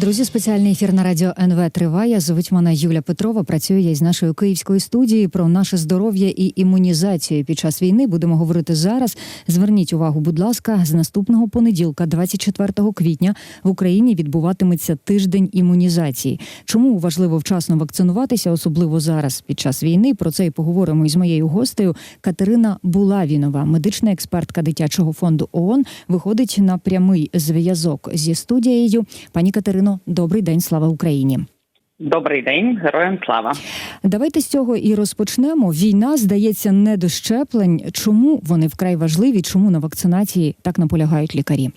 Друзі, спеціальний ефір на радіо НВ триває. Звуть мене Юля Петрова. Працюю я із нашої київської студії про наше здоров'я і імунізацію під час війни. Будемо говорити зараз. Зверніть увагу, будь ласка, з наступного понеділка, 24 квітня, в Україні відбуватиметься тиждень імунізації. Чому важливо вчасно вакцинуватися, особливо зараз під час війни? Про це і поговоримо із моєю гостею Катерина Булавінова, медична експертка дитячого фонду ООН, виходить на прямий зв'язок зі студією. Пані Катерино, добрий день, слава Україні. Добрий день, героям слава. Давайте з цього і розпочнемо. Війна здається не до щеплень. Чому вони вкрай важливі? Чому на вакцинації так наполягають лікарі?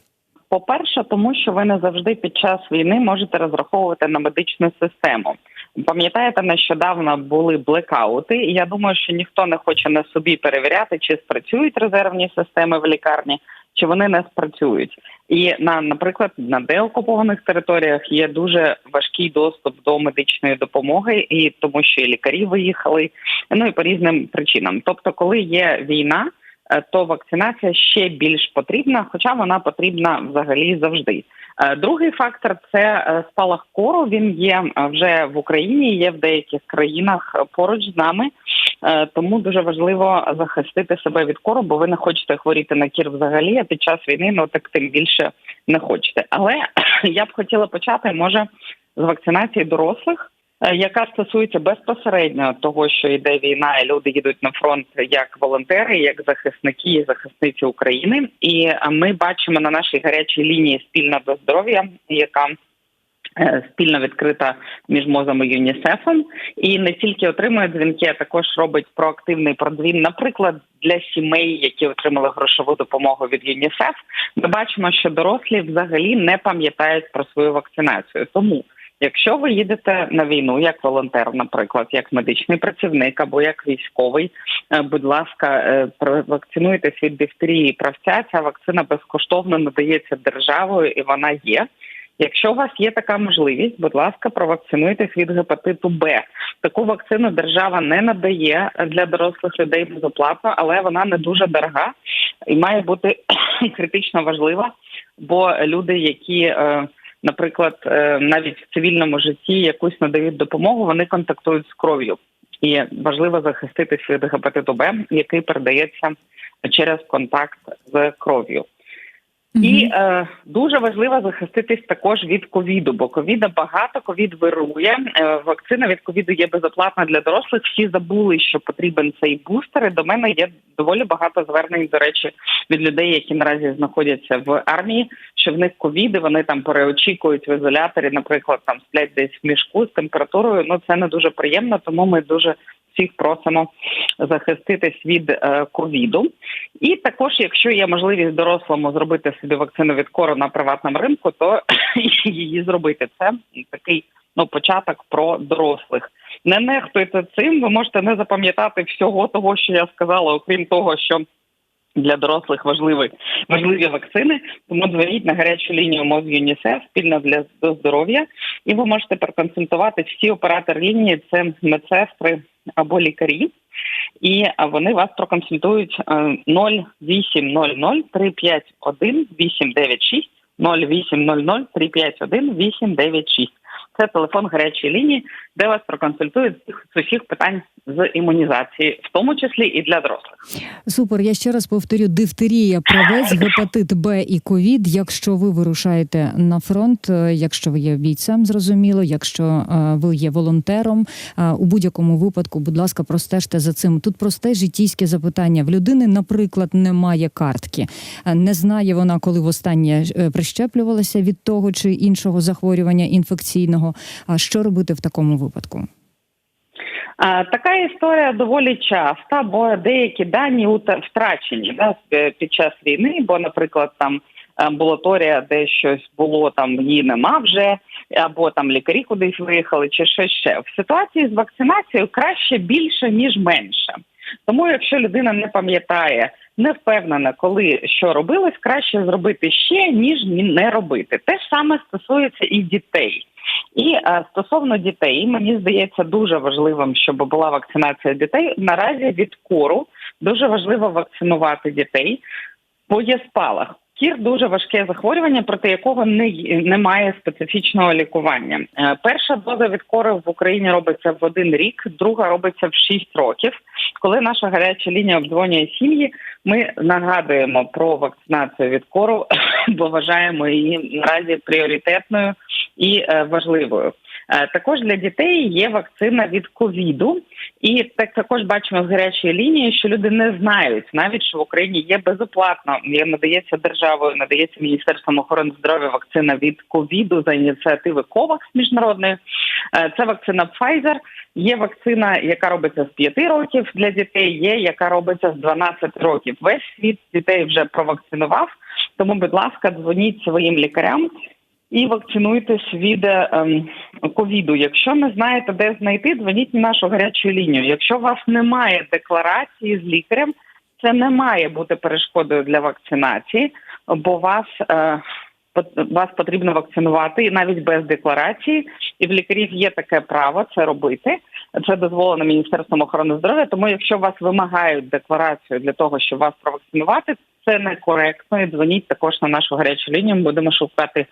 По-перше, тому що ви не завжди під час війни можете розраховувати на медичну систему. Пам'ятаєте, нещодавно були блекаути, і я думаю, що ніхто не хоче на собі перевіряти, чи спрацюють резервні системи в лікарні, чи вони не спрацюють. І на, наприклад, на деокупованих територіях є дуже важкий доступ до медичної допомоги, і тому що і лікарі виїхали, ну і по різним причинам. Тобто, коли є війна, то вакцинація ще більш потрібна, хоча вона потрібна взагалі завжди. Е, другий фактор це е, спалах кору. Він є вже в Україні, є в деяких країнах поруч з нами. Тому дуже важливо захистити себе від кору, бо ви не хочете хворіти на кір взагалі. А під час війни ну так тим більше не хочете. Але я б хотіла почати може з вакцинації дорослих. Яка стосується безпосередньо того, що йде війна, і люди їдуть на фронт як волонтери, як захисники і захисниці України, і ми бачимо на нашій гарячій лінії спільна до здоров'я, яка спільно відкрита між мозом і ЮНІСЕФом, і не тільки отримує дзвінки, а також робить проактивний продвін, наприклад, для сімей, які отримали грошову допомогу від ЮНІСЕФ. Ми бачимо, що дорослі взагалі не пам'ятають про свою вакцинацію, тому. Якщо ви їдете на війну як волонтер, наприклад, як медичний працівник або як військовий, будь ласка, провакцинуйтесь від дифтерії правця. Ця вакцина безкоштовно надається державою, і вона є. Якщо у вас є така можливість, будь ласка, провакцинуйтесь від гепатиту Б. Таку вакцину держава не надає для дорослих людей безоплатно, але вона не дуже дорога і має бути критично важлива, бо люди, які наприклад, навіть в цивільному житті якусь надають допомогу, вони контактують з кров'ю, і важливо захиститись від гепатиту Б, який передається через контакт з кров'ю. Mm-hmm. І е, дуже важливо захиститись також від ковіду, бо ковіда багато ковід вирує. Е, вакцина від ковіду є безоплатна для дорослих. Всі забули, що потрібен цей бустер. І До мене є доволі багато звернень, до речі, від людей, які наразі знаходяться в армії. Що в них ковіди, вони там переочікують в ізоляторі, наприклад, там сплять десь в мішку з температурою. Ну це не дуже приємно, тому ми дуже всіх просимо захиститись від е, ковіду. І також, якщо є можливість дорослому зробити собі вакцину від кору на приватному ринку, то її зробити. Це такий ну початок про дорослих. Не нехтуйте цим. Ви можете не запам'ятати всього того, що я сказала, окрім того, що. Для дорослих важливі важливі вакцини, тому дзвоніть на гарячу лінію МОЗ ЮНІСЕФ спільно для здоров'я, і ви можете проконсультувати всі оператори лінії. Це медсестри або лікарі, і вони вас проконсультують 0800 351 896 0800 351 896. Це телефон гарячої лінії, де вас проконсультують з усіх питань з імунізації, в тому числі і для дорослих. Супер. Я ще раз повторю: дифтерія, правець, гепатит Б і ковід. Якщо ви вирушаєте на фронт, якщо ви є бійцем, зрозуміло, якщо ви є волонтером, у будь-якому випадку, будь ласка, простежте за цим. Тут просте життійське запитання. В людини, наприклад, немає картки, не знає вона, коли востаннє прищеплювалася від того чи іншого захворювання інфекційного. А що робити в такому випадку? Така історія доволі часта, бо деякі дані втрачені да, під час війни, бо, наприклад, там амбулаторія, де щось було, там її нема вже, або там лікарі кудись виїхали, чи щось ще в ситуації з вакцинацією краще більше ніж менше. Тому, якщо людина не пам'ятає, не впевнена, коли що робилось, краще зробити ще ніж не робити. Те ж саме стосується і дітей. І а, стосовно дітей, мені здається дуже важливим, щоб була вакцинація дітей наразі від кору. дуже важливо вакцинувати дітей, бо є спалах. Кір дуже важке захворювання, проти якого не немає специфічного лікування. Е, перша доза від кори в Україні робиться в один рік, друга робиться в шість років. Коли наша гаряча лінія обдзвонює сім'ї, ми нагадуємо про вакцинацію від кору, бо вважаємо її наразі пріоритетною і е, важливою. Е, також для дітей є вакцина від ковіду, і так також бачимо в гарячій лінії, що люди не знають навіть що в Україні є безоплатно. Є надається державою, надається міністерством охорони здоров'я вакцина від ковіду за ініціативи КОВАКС міжнародної. Е, це вакцина Pfizer. Є вакцина, яка робиться з 5 років для дітей. Є яка робиться з 12 років. Весь світ дітей вже провакцинував. Тому, будь ласка, дзвоніть своїм лікарям і вакцинуйтесь від ем, ковіду. Якщо не знаєте, де знайти, дзвоніть на нашу гарячу лінію. Якщо у вас немає декларації з лікарем, це не має бути перешкодою для вакцинації, бо вас. Е, вас потрібно вакцинувати навіть без декларації, і в лікарів є таке право це робити. Це дозволено міністерством охорони здоров'я. Тому, якщо вас вимагають декларацію для того, щоб вас провакцинувати, це некоректно. І дзвоніть також на нашу гарячу лінію. Ми будемо шукати, е,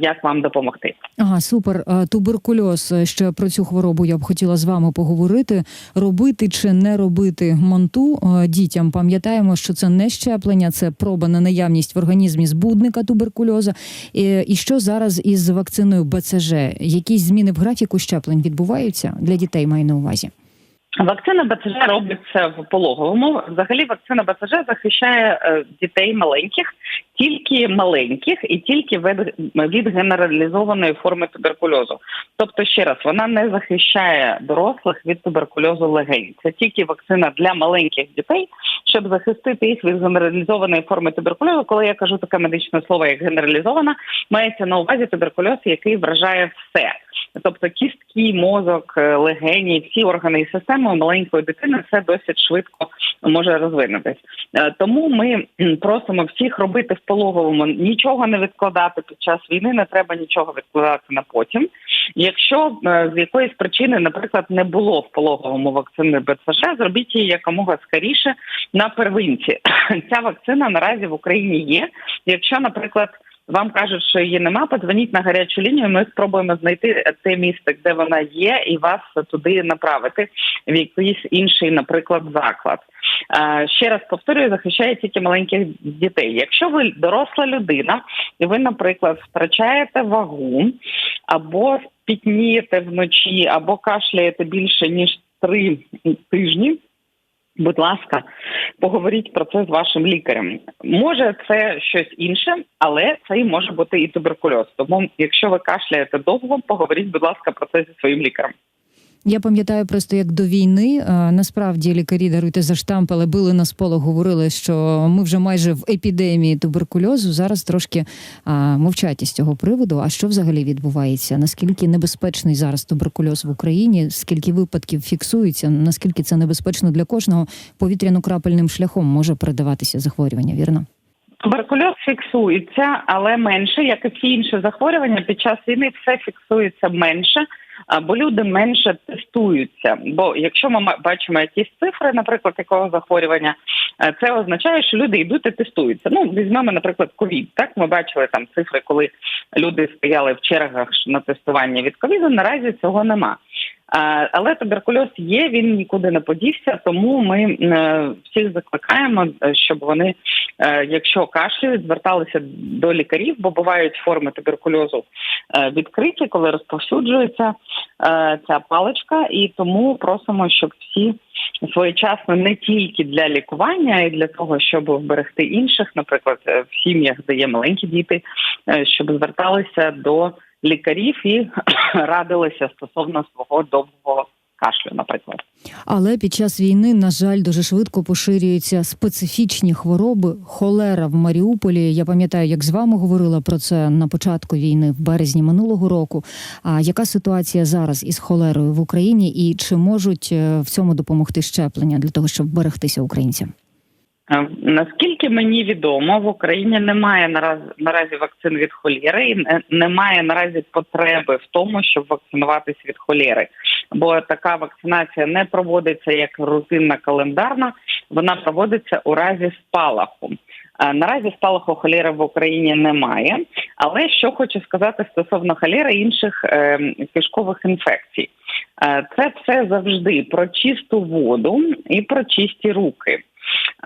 як вам допомогти. Ага, супер. Туберкульоз ще про цю хворобу я б хотіла з вами поговорити. Робити чи не робити монту дітям? Пам'ятаємо, що це не щеплення, це проба на наявність в організмі збудника туберкульозу. І що зараз із вакциною БЦЖ? Якісь зміни в графіку щеплень відбуваються для дітей? Маю на увазі. Вакцина БЦЖ робиться в пологовому. Взагалі, вакцина БЦЖ захищає е, дітей маленьких, тільки маленьких і тільки від, від генералізованої форми туберкульозу. Тобто, ще раз, вона не захищає дорослих від туберкульозу легень. Це тільки вакцина для маленьких дітей, щоб захистити їх від генералізованої форми туберкульозу. Коли я кажу таке медичне слово, як генералізована, мається на увазі туберкульоз, який вражає все. Тобто кістки, мозок, е, легені, всі органи і системи маленької дитини це досить швидко може розвинутись. Е, тому ми просимо всіх робити в пологовому нічого не відкладати під час війни. Не треба нічого відкладати на потім. Якщо е, з якоїсь причини, наприклад, не було в пологовому вакцини БЦЖ, зробіть її якомога скоріше на первинці. Ця вакцина наразі в Україні є. Якщо, наприклад вам кажуть, що її нема, подзвоніть на гарячу лінію. Ми спробуємо знайти те місце, де вона є, і вас туди направити в якийсь інший, наприклад, заклад. Ще раз повторюю, захищає тільки маленьких дітей. Якщо ви доросла людина, і ви, наприклад, втрачаєте вагу або пітнієте вночі, або кашляєте більше ніж три тижні. Будь ласка, поговоріть про це з вашим лікарем. Може, це щось інше, але це і може бути і туберкульоз. Тому, якщо ви кашляєте довго, поговоріть, будь ласка, про це зі своїм лікарем. Я пам'ятаю просто як до війни. Насправді лікарі даруйте за штамп, але били на сполох, говорили, що ми вже майже в епідемії туберкульозу. Зараз трошки а, мовчать із цього приводу. А що взагалі відбувається? Наскільки небезпечний зараз туберкульоз в Україні? Скільки випадків фіксується? Наскільки це небезпечно для кожного повітряно-крапельним шляхом може передаватися захворювання? Вірно? Туберкульоз фіксується, але менше, як і всі інші захворювання під час війни, все фіксується менше бо люди менше тестуються. Бо якщо ми бачимо якісь цифри, наприклад, якого захворювання, е, це означає, що люди йдуть і тестуються. Ну візьмемо, наприклад, ковід. Так ми бачили там цифри, коли люди стояли в чергах на тестування від ковіду. Наразі цього нема. Але туберкульоз є, він нікуди не подівся. Тому ми е, всіх закликаємо, е, щоб вони, е, якщо кашлюють, зверталися до лікарів, бо бувають форми туберкульозу відкриті, коли розповсюджується ця паличка, і тому просимо, щоб всі своєчасно не тільки для лікування, а й для того, щоб вберегти інших, наприклад, в сім'ях, де є маленькі діти, щоб зверталися до лікарів і радилися стосовно свого довгого кашлю, наприклад. Але під час війни, на жаль, дуже швидко поширюються специфічні хвороби. Холера в Маріуполі. Я пам'ятаю, як з вами говорила про це на початку війни в березні минулого року. А яка ситуація зараз із холерою в Україні, і чи можуть е, в цьому допомогти щеплення для того, щоб берегтися українцям? Е, наскільки мені відомо, в Україні немає наразі наразі вакцин від холєри, і немає наразі потреби в тому, щоб вакцинуватися від холєри, бо така вакцинація не проводиться як рутинна календарна вона проводиться у разі спалаху. Е, Наразі спалаху холєри в Україні немає, але що хочу сказати стосовно холєри і інших е, кишкових інфекцій, це все завжди про чисту воду і про чисті руки.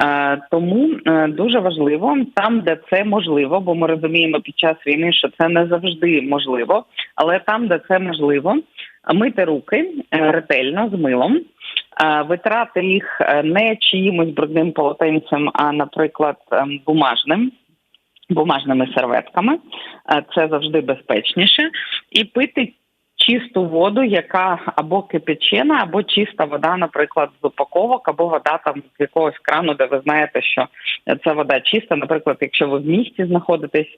Е, Тому е, дуже важливо там, де це можливо, бо ми розуміємо під час війни, що це не завжди можливо, але там, де це можливо, мити руки е, ретельно з милом, витрати їх не чиїмось брудним полотенцем, а, наприклад, ем, бумажним. Бумажними серветками це завжди безпечніше, і пити чисту воду, яка або кипячена, або чиста вода, наприклад, з упаковок, або вода там з якогось крану, де ви знаєте, що ця вода чиста. Наприклад, якщо ви в місті знаходитесь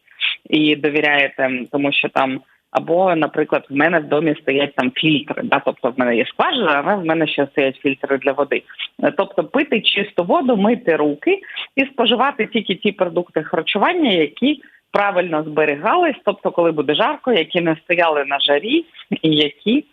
і довіряєте, тому що там. Або, наприклад, в мене в домі стоять там фільтри, да, тобто в мене є скважина, але в мене ще стоять фільтри для води. Тобто пити чисту воду, мити руки і споживати тільки ті продукти харчування, які правильно зберігались, тобто, коли буде жарко, які не стояли на жарі, і які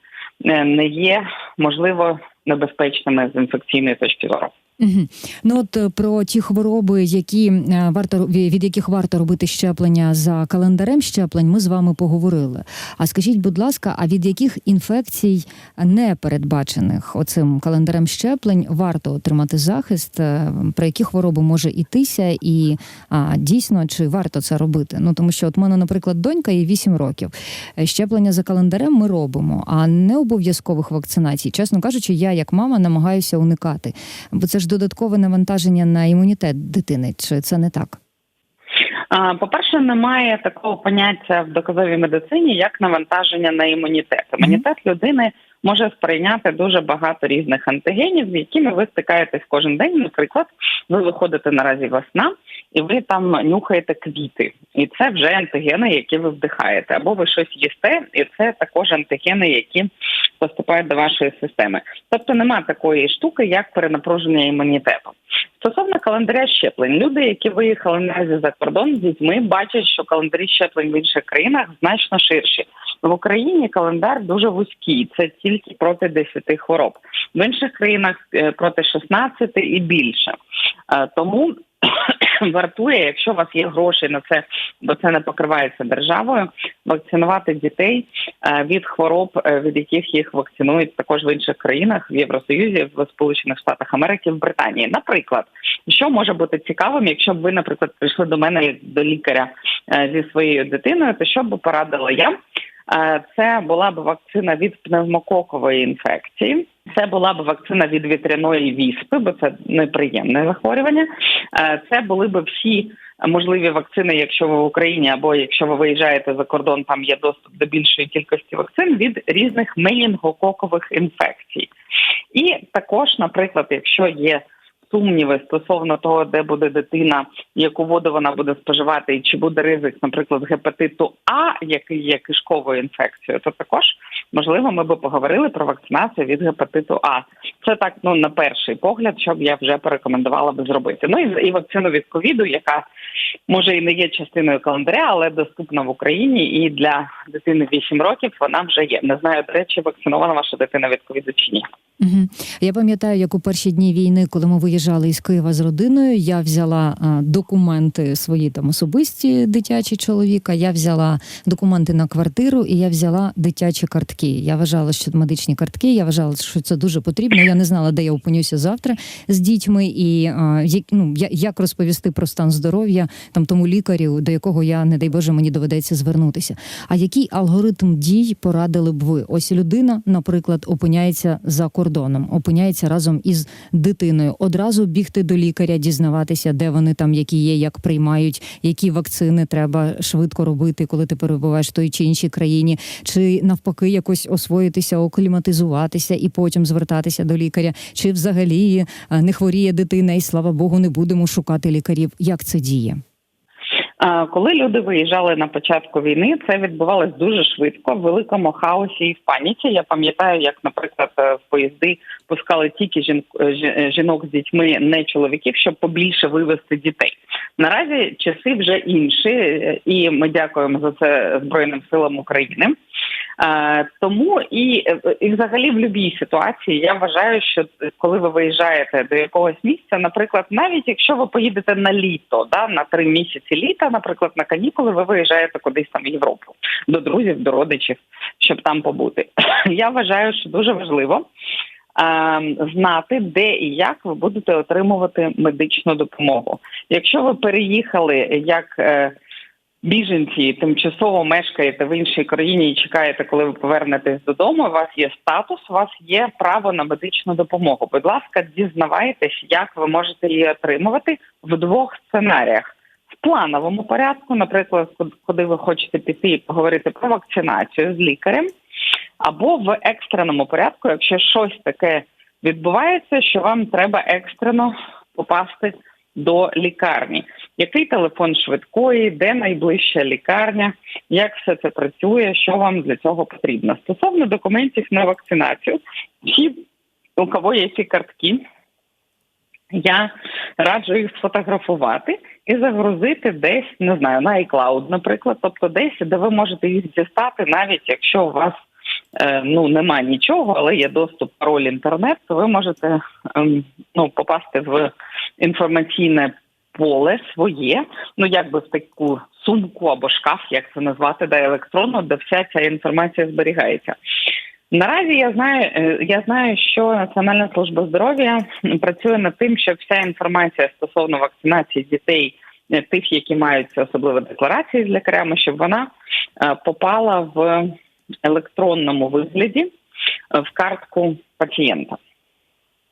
е, не є можливо небезпечними з інфекційної точки зору. Угу. Ну от е, про ті хвороби, які е, варто ві- від яких варто робити щеплення за календарем щеплень, ми з вами поговорили. А скажіть, будь ласка, а від яких інфекцій не передбачених оцим календарем щеплень варто отримати захист? Е, Про які хвороби може ітися, і а, дійсно чи варто це робити? Ну тому що от мене, наприклад, донька їй 8 років. Щеплення за календарем ми робимо, а не обов'язкових вакцинацій. Чесно кажучи, я як мама намагаюся уникати, бо це ж додаткове навантаження на імунітет дитини. Чи це не так? По-перше, немає такого поняття в доказовій медицині, як навантаження на імунітет. Імунітет людини може сприйняти дуже багато різних антигенів, з якими ви стикаєтесь кожен день. Наприклад, ви виходите наразі весна, і ви там нюхаєте квіти, і це вже антигени, які ви вдихаєте, або ви щось їсте, і це також антигени, які поступають до вашої системи. Тобто нема такої штуки, як перенапруження імунітету. Стосовно календаря щеплень, люди, які виїхали наразі за кордон з дітьми, бачать, що календарі щеплень в інших країнах значно ширші. В Україні календар дуже вузький, це тільки проти 10 хвороб. В інших країнах е, проти 16 і більше. Е, Тому вартує, якщо у вас є гроші на це, бо це не покривається державою, вакцинувати дітей е, від хвороб, е, від яких їх вакцинують також в інших країнах в Євросоюзі, в Сполучених Штатах Америки, в Британії. Наприклад, що може бути цікавим, якщо б ви, наприклад, прийшли до мене як до лікаря е, зі своєю дитиною, то що б порадила я? Е, Це була б вакцина від пневмококової інфекції. Це була б вакцина від вітряної віспи, бо це неприємне захворювання. Е, Це були б всі можливі вакцини, якщо ви в Україні або якщо ви виїжджаєте за кордон, там є доступ до більшої кількості вакцин від різних менінгококових інфекцій. І також, наприклад, якщо є сумніви стосовно того, де буде дитина, яку воду вона буде споживати, і чи буде ризик, наприклад, гепатиту А, який є кишковою інфекцією, то також можливо ми би поговорили про вакцинацію від гепатиту А. Це так, ну на перший погляд, що б я вже порекомендувала би зробити. Ну і, і вакцину від ковіду, яка може і не є частиною календаря, але доступна в Україні. І для дитини 8 років вона вже є. Не знаю, до речі, вакцинована ваша дитина від ковіду чи ні. Угу. Я пам'ятаю, як у перші дні війни, коли ми виїжджали із Києва з родиною, я взяла документи свої там особисті дитячі чоловіка. Я взяла документи на квартиру і я взяла дитячі картки. Я вважала, що медичні картки. Я вважала, що це дуже потрібно. Я не знала, де я опинюся завтра з дітьми, і як, ну, як розповісти про стан здоров'я там тому лікарю, до якого я, не дай Боже, мені доведеться звернутися. А який алгоритм дій порадили б ви? Ось людина, наприклад, опиняється за кордоном, опиняється разом із дитиною. Одразу бігти до лікаря, дізнаватися, де вони там, які є, як приймають, які вакцини треба швидко робити, коли ти перебуваєш в той чи іншій країні, чи навпаки якось освоїтися, окліматизуватися і потім звертатися до лікаря, чи взагалі е, не хворіє дитина, і слава Богу, не будемо шукати лікарів. Як це діє? Коли люди виїжджали на початку війни, це відбувалось дуже швидко, в великому хаосі і в паніці. Я пам'ятаю, як, наприклад, е, в поїзди пускали тільки е, е, жінок з дітьми, не чоловіків, щоб побільше вивезти дітей. Наразі часи вже інші, і ми дякуємо за це Збройним силам України. Е, тому і, і взагалі в будь-якій ситуації я вважаю, що коли ви виїжджаєте до якогось місця, наприклад, навіть якщо ви поїдете на літо, да, на три місяці літа, наприклад, на канікули, ви виїжджаєте кудись там в Європу до друзів, до родичів, щоб там побути. Я вважаю, що дуже важливо. е, Знати, де і як ви будете отримувати медичну допомогу. Якщо ви переїхали як е, біженці тимчасово мешкаєте в іншій країні і чекаєте, коли ви повернетесь додому. У вас є статус, у вас є право на медичну допомогу. Будь ласка, дізнавайтесь, як ви можете її отримувати в двох сценаріях. Плановому порядку, наприклад, куди ви хочете піти і поговорити про вакцинацію з лікарем, або в екстреному порядку, якщо щось таке відбувається, що вам треба екстрено попасти до лікарні. Який телефон швидкої, де найближча лікарня, як все це працює, що вам для цього потрібно? Стосовно документів на вакцинацію, всі, у кого є ці картки, я раджу їх сфотографувати і загрузити десь, не знаю, на iCloud, наприклад, тобто десь, де ви можете їх дістати, навіть якщо у вас е, ну нема нічого, але є доступ пароль інтернет, то ви можете ем, ну попасти в інформаційне поле своє, ну якби в таку сумку або шкаф, як це назвати, де електронно, де вся ця інформація зберігається. Наразі я знаю, е, я знаю, що Національна служба здоров'я працює над тим, щоб вся інформація стосовно вакцинації дітей, е, тих, які мають особливі декларації з лікарями, щоб вона е, попала в електронному вигляді в картку пацієнта.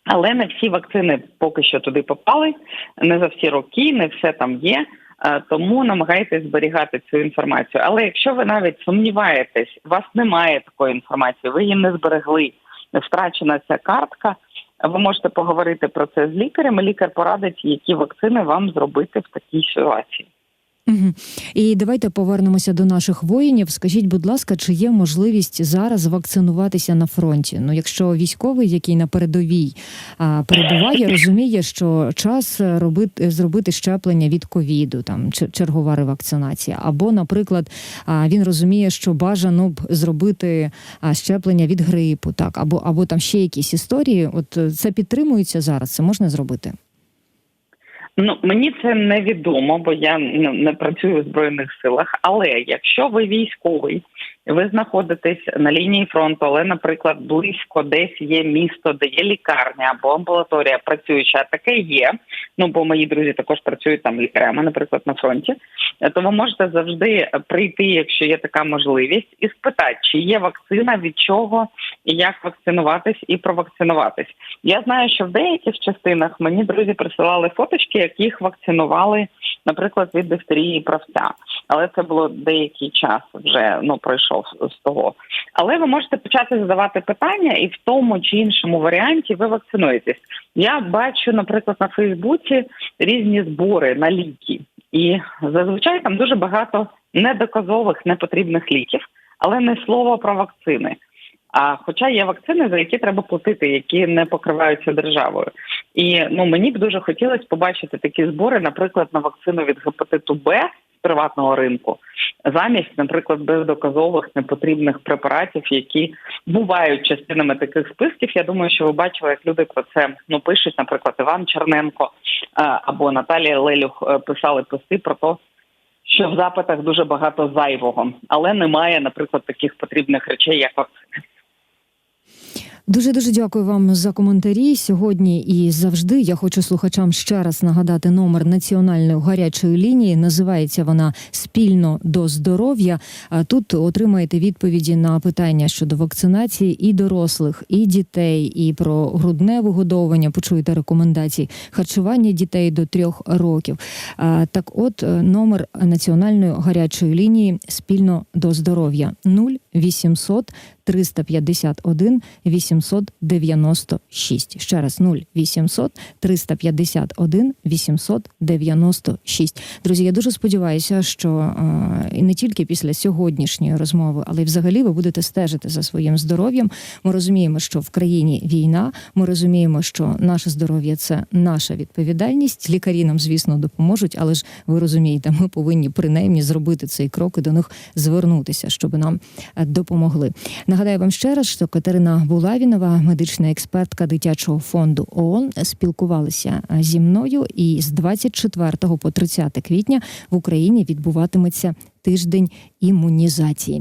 Але не всі вакцини поки що туди попали, не за всі роки, не все там є. Е, Тому намагайтесь зберігати цю інформацію. Але якщо ви навіть сумніваєтесь, у вас немає такої інформації, ви її не зберегли, втрачена ця картка. Ви можете поговорити про це з лікарем. Лікар порадить, які вакцини вам зробити в такій ситуації. Угу. І давайте повернемося до наших воїнів. Скажіть, будь ласка, чи є можливість зараз вакцинуватися на фронті? Ну, якщо військовий, який на передовій а, перебуває, розуміє, що час робити зробити щеплення від ковіду, там чергова ревакцинація, або, наприклад, а, він розуміє, що бажано б зробити а, щеплення від грипу, так або або там ще якісь історії. От е, це підтримується зараз. Це можна зробити. Ну мені це невідомо, бо я не, не працюю в збройних силах. Але якщо ви військовий, ви знаходитесь на лінії фронту, але, наприклад, близько десь є місто, де є лікарня або амбулаторія працююча, таке є. Ну бо мої друзі також працюють там лікарями, наприклад, на фронті. То ви можете завжди прийти, якщо є така можливість, і спитати, чи є вакцина, від чого і як вакцинуватись і провакцинуватись. Я знаю, що в деяких частинах мені друзі присилали фоточки, яких вакцинували, наприклад, від дифтерії правця. Але це було деякий час вже ну пройшов з того. Але ви можете почати задавати питання, і в тому чи іншому варіанті ви вакцинуєтесь. Я бачу, наприклад, на Фейсбуці різні збори на ліки, і зазвичай там дуже багато недоказових непотрібних ліків, але не слово про вакцини. А хоча є вакцини, за які треба платити, які не покриваються державою, і ну мені б дуже хотілося побачити такі збори, наприклад, на вакцину від гепатиту Б з приватного ринку, замість, наприклад, бездоказових непотрібних препаратів, які бувають частинами таких списків. Я думаю, що ви бачили, як люди про це ну пишуть, наприклад, Іван Черненко е, або Наталія Лелюх е, писали пости про те, що в запитах дуже багато зайвого, але немає, наприклад, таких потрібних речей, як вакцини. Дуже дуже дякую вам за коментарі сьогодні і завжди. Я хочу слухачам ще раз нагадати номер національної гарячої лінії. Називається вона спільно до здоров'я. А Тут отримаєте відповіді на питання щодо вакцинації і дорослих, і дітей, і про грудне вигодовування. Почуєте рекомендації харчування дітей до трьох років. Так, от номер національної гарячої лінії спільно до здоров'я 0800 351 896. Ще раз 0800 351 896. Друзі, я дуже сподіваюся, що е, і не тільки після сьогоднішньої розмови, але й взагалі ви будете стежити за своїм здоров'ям. Ми розуміємо, що в країні війна. Ми розуміємо, що наше здоров'я це наша відповідальність. Лікарі нам, звісно, допоможуть, але ж ви розумієте, ми повинні принаймні зробити цей крок і до них звернутися, щоб нам е, допомогли. Нагадаю вам ще раз, що Катерина Булавінова, медична експертка дитячого фонду ООН, спілкувалася зі мною. І з 24 по 30 квітня в Україні відбуватиметься тиждень імунізації.